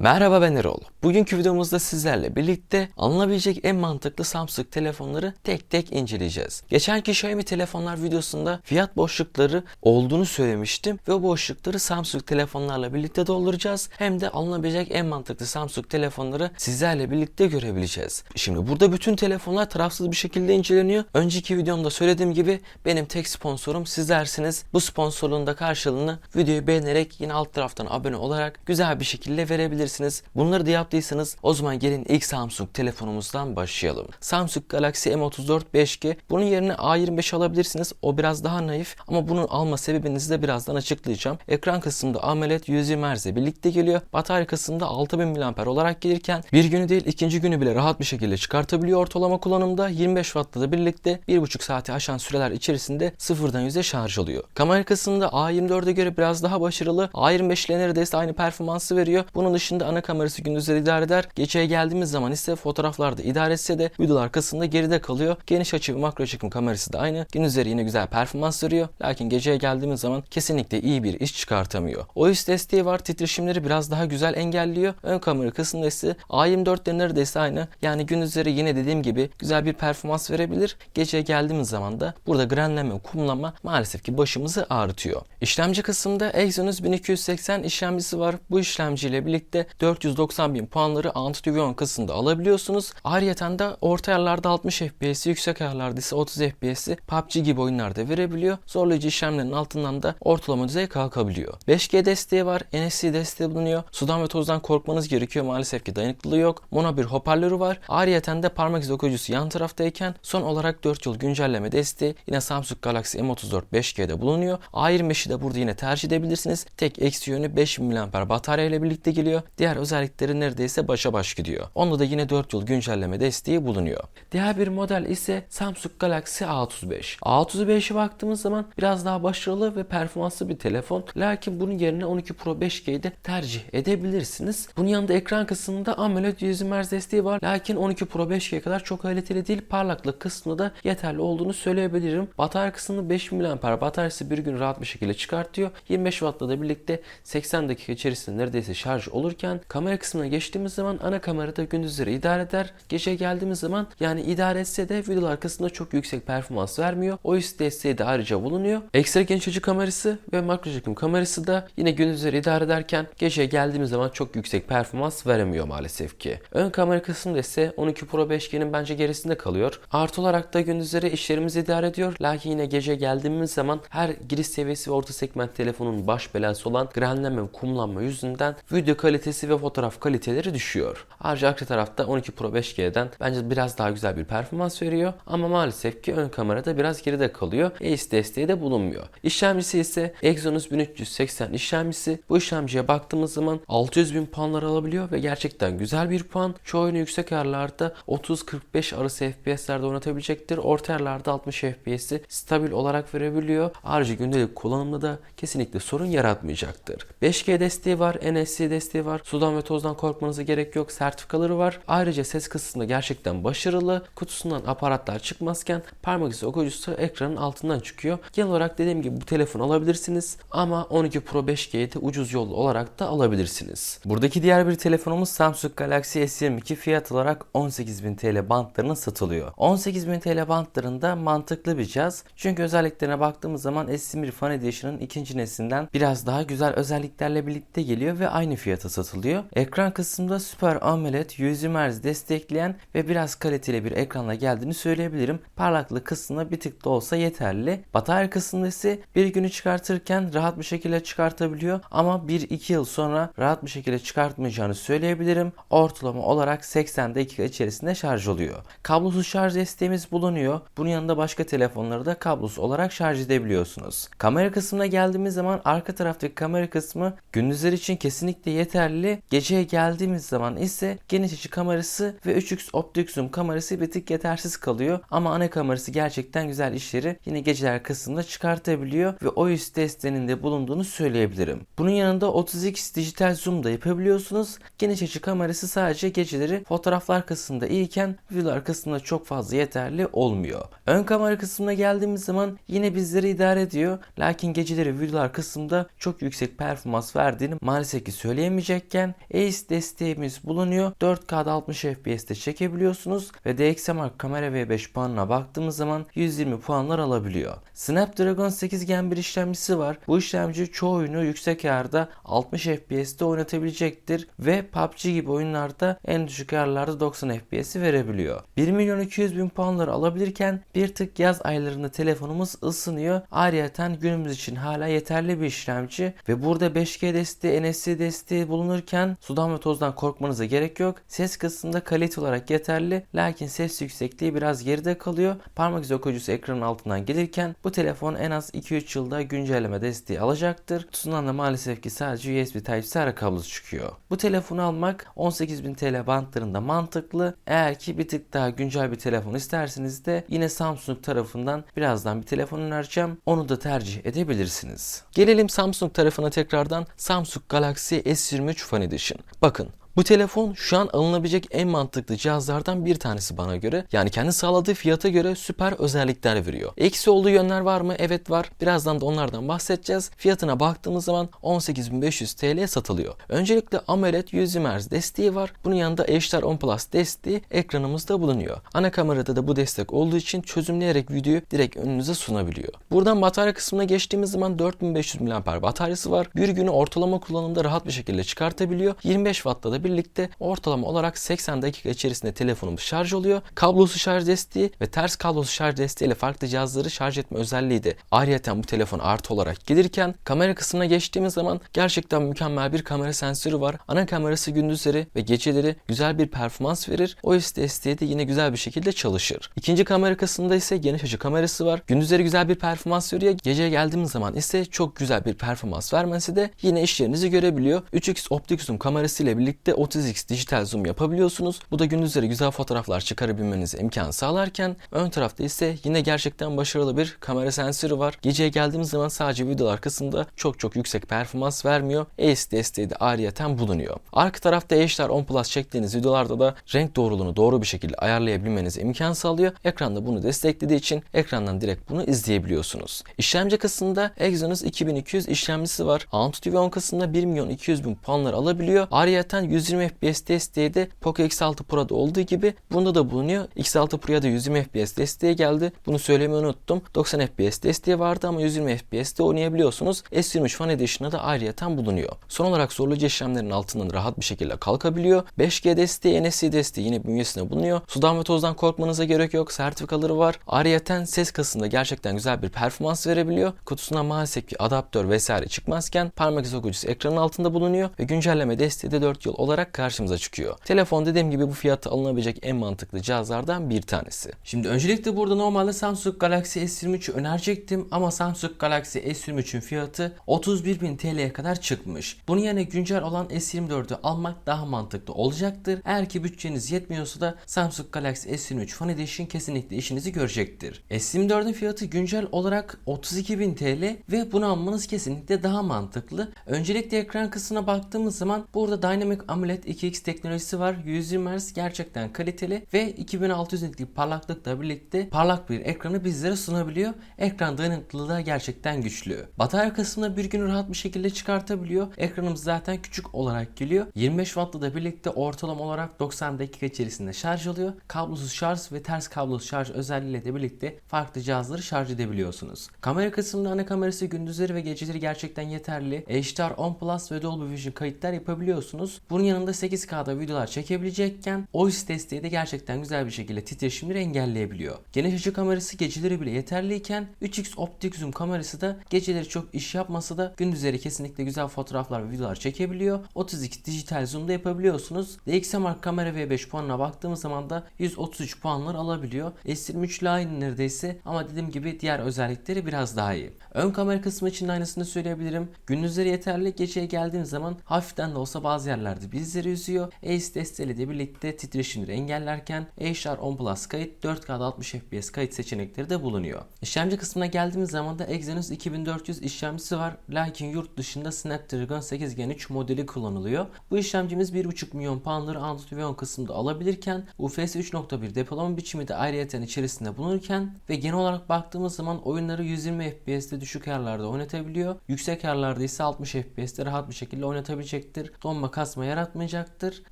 Merhaba ben Erol. Bugünkü videomuzda sizlerle birlikte alınabilecek en mantıklı Samsung telefonları tek tek inceleyeceğiz. Geçenki Xiaomi telefonlar videosunda fiyat boşlukları olduğunu söylemiştim ve o boşlukları Samsung telefonlarla birlikte dolduracağız. Hem de alınabilecek en mantıklı Samsung telefonları sizlerle birlikte görebileceğiz. Şimdi burada bütün telefonlar tarafsız bir şekilde inceleniyor. Önceki videomda söylediğim gibi benim tek sponsorum sizlersiniz. Bu sponsorluğun da karşılığını videoyu beğenerek yine alt taraftan abone olarak güzel bir şekilde verebilirsiniz. Bunları da yaptıysanız o zaman gelin ilk Samsung telefonumuzdan başlayalım. Samsung Galaxy M34 5G. Bunun yerine A25 alabilirsiniz. O biraz daha naif ama bunun alma sebebinizi de birazdan açıklayacağım. Ekran kısmında AMOLED 120 Hz birlikte geliyor. Batarya kısmında 6000 mAh olarak gelirken bir günü değil ikinci günü bile rahat bir şekilde çıkartabiliyor ortalama kullanımda. 25 Watt'la da birlikte 1,5 saati aşan süreler içerisinde sıfırdan yüze şarj oluyor. Kamera kısmında A24'e göre biraz daha başarılı. A25 ile neredeyse aynı performansı veriyor. Bunun dışında ana kamerası gündüzleri idare eder. Geceye geldiğimiz zaman ise fotoğraflarda idare etse de videolar arkasında geride kalıyor. Geniş açı ve makro çekim kamerası da aynı. Gündüzleri yine güzel performans veriyor. Lakin geceye geldiğimiz zaman kesinlikle iyi bir iş çıkartamıyor. OIS desteği var. Titreşimleri biraz daha güzel engelliyor. Ön kamera kısmında ise A24 de neredeyse aynı. Yani gündüzleri yine dediğim gibi güzel bir performans verebilir. Geceye geldiğimiz zaman da burada grenleme, kumlama maalesef ki başımızı ağrıtıyor. İşlemci kısmında Exynos 1280 işlemcisi var. Bu işlemciyle birlikte 490 bin puanları Antutu kısmında alabiliyorsunuz. Ayrıca da orta ayarlarda 60 FPS, yüksek ayarlarda ise 30 FPS'i PUBG gibi oyunlarda verebiliyor. Zorlayıcı işlemlerin altından da ortalama düzey kalkabiliyor. 5G desteği var, NFC desteği bulunuyor. Sudan ve tozdan korkmanız gerekiyor. Maalesef ki dayanıklılığı yok. Mono bir hoparlörü var. Ayrıca de parmak izi okuyucusu yan taraftayken son olarak 4 yıl güncelleme desteği yine Samsung Galaxy M34 5G'de bulunuyor. A25'i de burada yine tercih edebilirsiniz. Tek eksi yönü 5000 mAh batarya ile birlikte geliyor. Diğer özellikleri neredeyse başa baş gidiyor. Onda da yine 4 yıl güncelleme desteği bulunuyor. Diğer bir model ise Samsung Galaxy A35. A35'e baktığımız zaman biraz daha başarılı ve performanslı bir telefon. Lakin bunun yerine 12 Pro 5G'yi de tercih edebilirsiniz. Bunun yanında ekran kısmında AMOLED 120 Hz desteği var. Lakin 12 Pro 5G kadar çok kaliteli değil. Parlaklık kısmında da yeterli olduğunu söyleyebilirim. Batarya kısmında 5000 mAh bataryası bir gün rahat bir şekilde çıkartıyor. 25 Watt'la da birlikte 80 dakika içerisinde neredeyse şarj olurken kamera kısmına geçtiğimiz zaman ana kamerada gündüzleri idare eder. Gece geldiğimiz zaman yani idare etse de video arkasında çok yüksek performans vermiyor. OIS desteği de ayrıca bulunuyor. Ekstra geniş açı kamerası ve makro çekim kamerası da yine gündüzleri idare ederken geceye geldiğimiz zaman çok yüksek performans veremiyor maalesef ki. Ön kamera kısmında ise 12 Pro 5G'nin bence gerisinde kalıyor. Artı olarak da gündüzleri işlerimizi idare ediyor. Lakin yine gece geldiğimiz zaman her giriş seviyesi ve orta segment telefonun baş belası olan grenleme ve kumlanma yüzünden video kalitesi ve fotoğraf kaliteleri düşüyor. Ayrıca arka tarafta 12 Pro 5G'den bence biraz daha güzel bir performans veriyor ama maalesef ki ön kamerada biraz geride kalıyor. ACE desteği de bulunmuyor. İşlemcisi ise Exynos 1380 işlemcisi. Bu işlemciye baktığımız zaman 600 bin puanlar alabiliyor ve gerçekten güzel bir puan. Çoğu oyunu yüksek ayarlarda 30-45 arası FPS'lerde oynatabilecektir. Orta ayarlarda 60 FPS'i stabil olarak verebiliyor. Ayrıca gündelik kullanımda da kesinlikle sorun yaratmayacaktır. 5G desteği var, NFC desteği var. Sudan ve tozdan korkmanıza gerek yok. Sertifikaları var. Ayrıca ses kısmında gerçekten başarılı. Kutusundan aparatlar çıkmazken parmak izi okuyucusu ekranın altından çıkıyor. Genel olarak dediğim gibi bu telefonu alabilirsiniz ama 12 Pro 5G'yi de ucuz yol olarak da alabilirsiniz. Buradaki diğer bir telefonumuz Samsung Galaxy S22 fiyat olarak 18.000 TL bantlarına satılıyor. 18.000 TL bantlarında mantıklı bir cihaz. Çünkü özelliklerine baktığımız zaman S21 Fan Edition'ın ikinci neslinden biraz daha güzel özelliklerle birlikte geliyor ve aynı fiyata satılıyor. Ekran kısmında Super AMOLED 120 Hz destekleyen ve biraz kaliteli bir ekranla geldiğini söyleyebilirim. Parlaklık kısmında bir tık da olsa yeterli. Batarya kısmında ise bir günü çıkartırken rahat bir şekilde çıkartabiliyor ama 1-2 yıl sonra rahat bir şekilde çıkartmayacağını söyleyebilirim. Ortalama olarak 80 dakika içerisinde şarj oluyor. Kablosuz şarj desteğimiz bulunuyor. Bunun yanında başka telefonları da kablosuz olarak şarj edebiliyorsunuz. Kamera kısmına geldiğimiz zaman arka taraftaki kamera kısmı gündüzler için kesinlikle yeterli. Geceye geldiğimiz zaman ise geniş açı kamerası ve 3x optik zoom kamerası bir tık yetersiz kalıyor. Ama ana kamerası gerçekten güzel işleri yine geceler kısmında çıkartabiliyor ve OIS desteğinin de bulunduğunu söyleyebilirim. Bunun yanında 30x dijital zoom da yapabiliyorsunuz. Geniş açı kamerası sadece geceleri fotoğraflar kısmında iyiyken videolar kısmında çok fazla yeterli olmuyor. Ön kamera kısmına geldiğimiz zaman yine bizleri idare ediyor. Lakin geceleri videolar kısmında çok yüksek performans verdiğini maalesef ki söyleyemeyecek. Çekecekken ACE desteğimiz bulunuyor. 4K'da 60 FPS'te çekebiliyorsunuz ve DxOMark kamera V5 puanına baktığımız zaman 120 puanlar alabiliyor. Snapdragon 8 Gen bir işlemcisi var. Bu işlemci çoğu oyunu yüksek ayarda 60 FPS'te oynatabilecektir ve PUBG gibi oyunlarda en düşük ayarlarda 90 FPS'i verebiliyor. 1 milyon 200 bin puanları alabilirken bir tık yaz aylarında telefonumuz ısınıyor. Ayrıca günümüz için hala yeterli bir işlemci ve burada 5G desteği, NFC desteği bulunurken sudan ve tozdan korkmanıza gerek yok. Ses kısmında kalite olarak yeterli lakin ses yüksekliği biraz geride kalıyor. Parmak izi okuyucusu ekranın altından gelirken bu telefon en az 2-3 yılda güncelleme desteği alacaktır. Kutusundan da maalesef ki sadece USB Type-C ara kablosu çıkıyor. Bu telefonu almak 18.000 TL bantlarında mantıklı. Eğer ki bir tık daha güncel bir telefon isterseniz de yine Samsung tarafından birazdan bir telefon önereceğim. Onu da tercih edebilirsiniz. Gelelim Samsung tarafına tekrardan Samsung Galaxy S23 Fan Edition. Bakın bu telefon şu an alınabilecek en mantıklı cihazlardan bir tanesi bana göre. Yani kendi sağladığı fiyata göre süper özellikler veriyor. Eksi olduğu yönler var mı? Evet var. Birazdan da onlardan bahsedeceğiz. Fiyatına baktığımız zaman 18.500 TL satılıyor. Öncelikle AMOLED 100 Hz desteği var. Bunun yanında HDR10 Plus desteği ekranımızda bulunuyor. Ana kamerada da bu destek olduğu için çözümleyerek videoyu direkt önünüze sunabiliyor. Buradan batarya kısmına geçtiğimiz zaman 4500 mAh bataryası var. Bir günü ortalama kullanımda rahat bir şekilde çıkartabiliyor. 25 Watt'ta da birlikte ortalama olarak 80 dakika içerisinde telefonumuz şarj oluyor. Kablosuz şarj desteği ve ters kablosuz şarj desteği ile farklı cihazları şarj etme özelliği de ayrıyeten bu telefon artı olarak gelirken kamera kısmına geçtiğimiz zaman gerçekten mükemmel bir kamera sensörü var. Ana kamerası gündüzleri ve geceleri güzel bir performans verir. OIS desteği de yine güzel bir şekilde çalışır. İkinci kamera kısmında ise geniş açı kamerası var. Gündüzleri güzel bir performans veriyor. Geceye geldiğimiz zaman ise çok güzel bir performans vermesi de yine işlerinizi görebiliyor. 3x optik zoom kamerası ile birlikte 30x dijital zoom yapabiliyorsunuz. Bu da gündüzleri güzel fotoğraflar çıkarabilmenize imkan sağlarken ön tarafta ise yine gerçekten başarılı bir kamera sensörü var. Geceye geldiğimiz zaman sadece videolar kısmında çok çok yüksek performans vermiyor. AIS desteği de ayrıyeten bulunuyor. Arka tarafta HDR10 Plus çektiğiniz videolarda da renk doğruluğunu doğru bir şekilde ayarlayabilmenize imkan sağlıyor. Ekranda bunu desteklediği için ekrandan direkt bunu izleyebiliyorsunuz. İşlemci kısmında Exynos 2200 işlemcisi var. Antutu 10 kısmında 1 milyon 200 bin puanlar alabiliyor. Ayrıyeten 120 FPS desteği de Poco X6 Pro'da olduğu gibi bunda da bulunuyor. X6 Pro'ya da 120 FPS desteği geldi. Bunu söylemeyi unuttum. 90 FPS desteği vardı ama 120 FPS'te oynayabiliyorsunuz. S23 Fan Edition'da da ayrıyeten bulunuyor. Son olarak zorlayıcı işlemlerin altından rahat bir şekilde kalkabiliyor. 5G desteği, NFC desteği yine bünyesinde bulunuyor. Sudan ve tozdan korkmanıza gerek yok. Sertifikaları var. Ayrıyeten ses kasında gerçekten güzel bir performans verebiliyor. Kutusuna maalesef ki adaptör vesaire çıkmazken parmak izi okuyucusu ekranın altında bulunuyor ve güncelleme desteği de 4 yıl olarak karşımıza çıkıyor. Telefon dediğim gibi bu fiyata alınabilecek en mantıklı cihazlardan bir tanesi. Şimdi öncelikle burada normalde Samsung Galaxy S23'ü önerecektim ama Samsung Galaxy S23'ün fiyatı 31.000 TL'ye kadar çıkmış. Bunun yerine güncel olan S24'ü almak daha mantıklı olacaktır. Eğer ki bütçeniz yetmiyorsa da Samsung Galaxy S23 Fan Edition kesinlikle işinizi görecektir. S24'ün fiyatı güncel olarak 32.000 TL ve bunu almanız kesinlikle daha mantıklı. Öncelikle ekran kısmına baktığımız zaman burada Dynamic AMOLED 2X teknolojisi var. 120 Hz gerçekten kaliteli ve 2600 nitlik parlaklıkla birlikte parlak bir ekranı bizlere sunabiliyor. Ekran dayanıklılığı da gerçekten güçlü. Batarya kısmında bir gün rahat bir şekilde çıkartabiliyor. Ekranımız zaten küçük olarak geliyor. 25 Watt'la da birlikte ortalama olarak 90 dakika içerisinde şarj oluyor. Kablosuz şarj ve ters kablosuz şarj özelliğiyle de birlikte farklı cihazları şarj edebiliyorsunuz. Kamera kısmında ana kamerası gündüzleri ve geceleri gerçekten yeterli. HDR10 Plus ve Dolby Vision kayıtlar yapabiliyorsunuz. Bunun yanında 8K'da videolar çekebilecekken OIS desteği de gerçekten güzel bir şekilde titreşimleri engelleyebiliyor. Geniş açı kamerası geceleri bile yeterliyken 3x optik zoom kamerası da geceleri çok iş yapmasa da gündüzleri kesinlikle güzel fotoğraflar ve videolar çekebiliyor. 30x dijital zoom da yapabiliyorsunuz. DxOMark kamera V5 puanına baktığımız zaman da 133 puanlar alabiliyor. S23 ile aynı neredeyse ama dediğim gibi diğer özellikleri biraz daha iyi. Ön kamera kısmı için aynısını söyleyebilirim. Gündüzleri yeterli, geceye geldiğim zaman hafiften de olsa bazı yerlerde bir bizleri üzüyor. Ace desteğiyle birlikte titreşimleri engellerken HDR10 Plus kayıt 4K'da 60 FPS kayıt seçenekleri de bulunuyor. İşlemci kısmına geldiğimiz zaman da Exynos 2400 işlemcisi var. Lakin yurt dışında Snapdragon 8 Gen 3 modeli kullanılıyor. Bu işlemcimiz 1.5 milyon poundları Android Weon kısmında alabilirken UFS 3.1 depolama biçimi de ayrıyeten içerisinde bulunurken ve genel olarak baktığımız zaman oyunları 120 FPS'te düşük ayarlarda oynatabiliyor. Yüksek ayarlarda ise 60 FPS'te rahat bir şekilde oynatabilecektir. Donma kasma yaratmayacaktır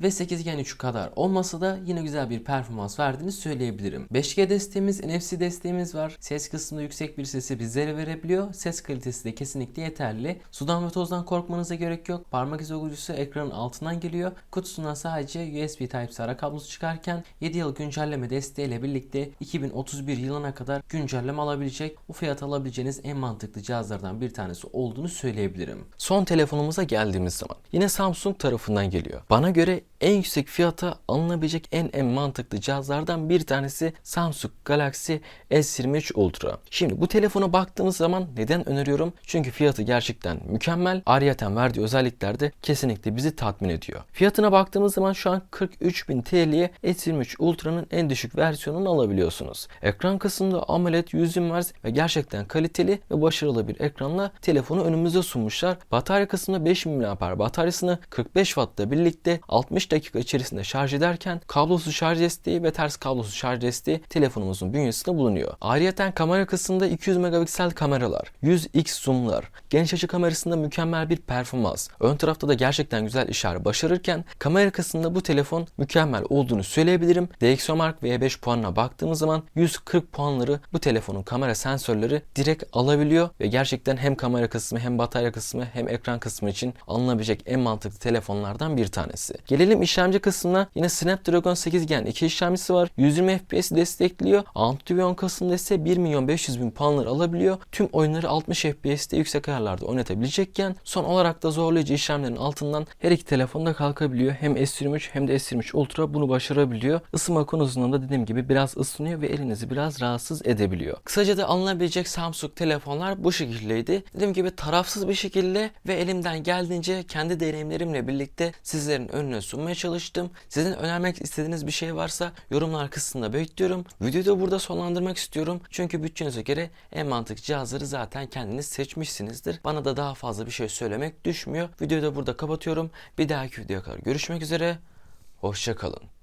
ve 8 Gen 3 kadar olmasa da yine güzel bir performans verdiğini söyleyebilirim. 5G desteğimiz, NFC desteğimiz var. Ses kısmında yüksek bir sesi bizlere verebiliyor. Ses kalitesi de kesinlikle yeterli. Sudan ve tozdan korkmanıza gerek yok. Parmak izi okuyucusu ekranın altından geliyor. Kutusundan sadece USB Type-C ara kablosu çıkarken 7 yıl güncelleme desteğiyle birlikte 2031 yılına kadar güncelleme alabilecek, bu fiyat alabileceğiniz en mantıklı cihazlardan bir tanesi olduğunu söyleyebilirim. Son telefonumuza geldiğimiz zaman yine Samsung tarafından geliyor. Bana göre en yüksek fiyata alınabilecek en en mantıklı cihazlardan bir tanesi Samsung Galaxy S23 Ultra. Şimdi bu telefona baktığımız zaman neden öneriyorum? Çünkü fiyatı gerçekten mükemmel. Ayrıyeten verdiği özellikler de kesinlikle bizi tatmin ediyor. Fiyatına baktığımız zaman şu an 43.000 TL'ye S23 Ultra'nın en düşük versiyonunu alabiliyorsunuz. Ekran kısmında AMOLED 100 Hz ve gerçekten kaliteli ve başarılı bir ekranla telefonu önümüze sunmuşlar. Batarya kısmında 5000 mAh bataryasını 45 Watt'la birlikte 60 dakika içerisinde şarj ederken kablosuz şarj desteği ve ters kablosuz şarj desteği telefonumuzun bünyesinde bulunuyor. Ayrıca kamera kısmında 200 megapiksel kameralar, 100x zoomlar, geniş açı kamerasında mükemmel bir performans. Ön tarafta da gerçekten güzel işler başarırken kamera kısmında bu telefon mükemmel olduğunu söyleyebilirim. DxOMark V5 puanına baktığımız zaman 140 puanları bu telefonun kamera sensörleri direkt alabiliyor ve gerçekten hem kamera kısmı hem batarya kısmı hem ekran kısmı için alınabilecek en mantıklı telefonlardan bir tanesi. Gelelim işlemci kısmına. Yine Snapdragon 8 Gen 2 işlemcisi var. 120 FPS destekliyor. Antuvion kısmında ise 1 milyon 500 bin puanları alabiliyor. Tüm oyunları 60 FPS'te yüksek ayarlarda oynatabilecekken son olarak da zorlayıcı işlemlerin altından her iki telefonda kalkabiliyor. Hem S23 hem de S23 Ultra bunu başarabiliyor. Isınma konusunda da dediğim gibi biraz ısınıyor ve elinizi biraz rahatsız edebiliyor. Kısaca da alınabilecek Samsung telefonlar bu şekildeydi. Dediğim gibi tarafsız bir şekilde ve elimden geldiğince kendi deneyimlerimle birlikte sizlerin önüne sunmaya çalıştım. Sizin önermek istediğiniz bir şey varsa yorumlar kısmında bekliyorum. Videoyu da burada sonlandırmak istiyorum. Çünkü bütçenize göre en mantıklı cihazları zaten kendiniz seçmişsinizdir. Bana da daha fazla bir şey söylemek düşmüyor. Videoyu da burada kapatıyorum. Bir dahaki videoya kadar görüşmek üzere. Hoşçakalın.